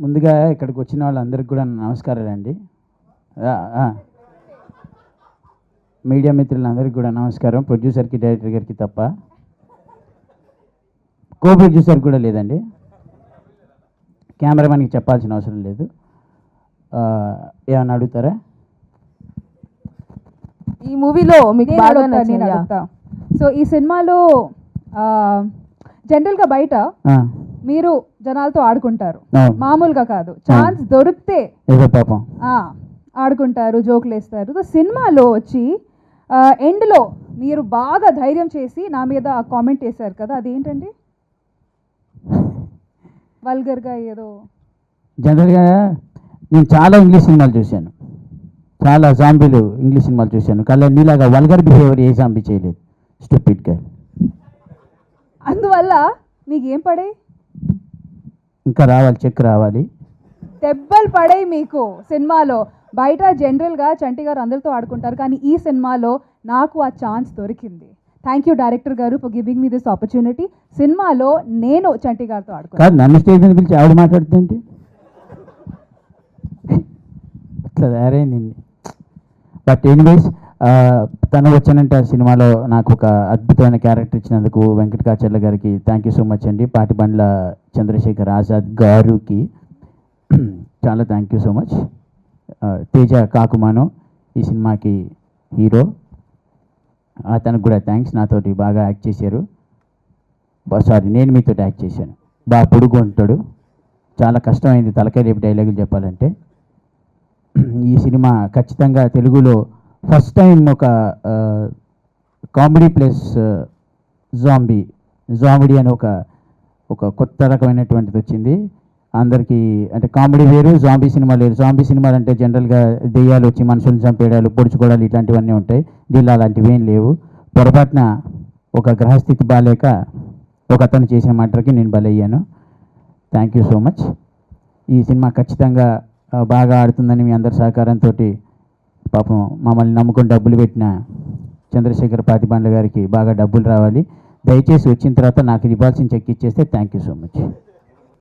ముందుగా ఇక్కడికి వచ్చిన వాళ్ళందరికీ కూడా నమస్కారాలండి. మీడియా మిత్రులందరికీ కూడా నమస్కారం. ప్రొడ్యూసర్కి డైరెక్టర్ గారికి తప్ప. కో ప్రొడ్యూసర్ కూడా లేదండి. కెమెరామెన్కి చెప్పాల్సిన అవసరం లేదు. ఆ, ఏమన్నా అడుగుతారా? ఈ మూవీలో మీకు బాగా సో ఈ సినిమాలో ఆ, జనరల్గా బయట ఆ, మీరు జనాలతో ఆడుకుంటారు. మామూలుగా కాదు. ఛాన్స్ దొరికితే ఆడుకుంటారు జోకులు వేస్తారు. సినిమాలో వచ్చి ఎండ్లో మీరు బాగా ధైర్యం చేసి నా మీద కామెంట్ వేశారు కదా అదేంటండి? వల్గర్గా ఏదో. జనరల్గా నేను చాలా ఇంగ్లీష్ సినిమాలు చూశాను. చాలా జాంబీలు ఇంగ్లీష్ సినిమాలు చూశాను. కానీ నీలాగా వల్గర్ బిహేవియర్ ఏ జాంబీ చేయలేదు. స్టూపిడ్గా అందువల్ల మీకు ఏం పడే? ఇంకా రావాలి చెక్ రావాలి. దెబ్బలు పడాయి మీకు సినిమాలో. బయట జనరల్గా చంటి గారు అందరితో ఆడుకుంటారు కానీ ఈ సినిమాలో నాకు ఆ ఛాన్స్ దొరికింది. థ్యాంక్ యూ డైరెక్టర్ గారు for giving me this opportunity సినిమాలో నేను చంటి గారితో ఆడుకున్నాను. కాదు నన్ను స్టేజ్ మీద పిలిచి ఆవిడ మాట్లాడుతుందండి ఇట్లా తయారైంది. బట్ ఎనీవేస్ తను వచ్చానంటే ఆ సినిమాలో నాకు ఒక అద్భుతమైన క్యారెక్టర్ ఇచ్చినందుకు వెంకటకాచర్ల గారికి థ్యాంక్ యూ సో మచ్ అండి. పాటిబండ్ల చంద్రశేఖర్ ఆజాద్ గారుకి చాలా thank you so much Teja Kakumanu ఈ సినిమాకి హీరో. అతనికి కూడా థ్యాంక్స్ నాతోటి బాగా యాక్ట్ చేశారు. సారీ నేను మీతో యాక్ట్ చేశాను. బాగా పొడుగు ఉంటాడు చాలా కష్టమైంది తలకాయ రేపు డైలాగులు చెప్పాలంటే. ఈ సినిమా ఖచ్చితంగా తెలుగులో ఫస్ట్ టైం ఒక కామెడీ ప్లస్ జాంబీ జాంబిడీ అని ఒక ఒక కొత్త రకమైనటువంటిది వచ్చింది. అందరికీ అంటే కామెడీ వేరు జాంబీ సినిమా లేరు జాంబీ సినిమాలు అంటే జనరల్గా దెయ్యాలు వచ్చి మనుషులను చంపేయడాలు పొడుచుకోవడాలు ఇట్లాంటివన్నీ ఉంటాయి. దీనిలో అలాంటివి ఏం లేవు. పొరపాటున ఒక గ్రహస్థితి బాగాలేక ఒక అతను చేసిన మటర్కి నేను బలయ్యాను. Thank you so much. ఈ సినిమా ఖచ్చితంగా బాగా ఆడుతుందని మీ అందరి సహకారంతో పాపం మమ్మల్ని నమ్ముకొని డబ్బులు పెట్టిన చంద్రశేఖర్ పాతిబండ్ల గారికి బాగా డబ్బులు రావాలి. దయచేసి వచ్చిన తర్వాత నాకు ఇవ్వాల్సిన చెక్ ఇచ్చేస్తే థ్యాంక్ యూ సో మచ్.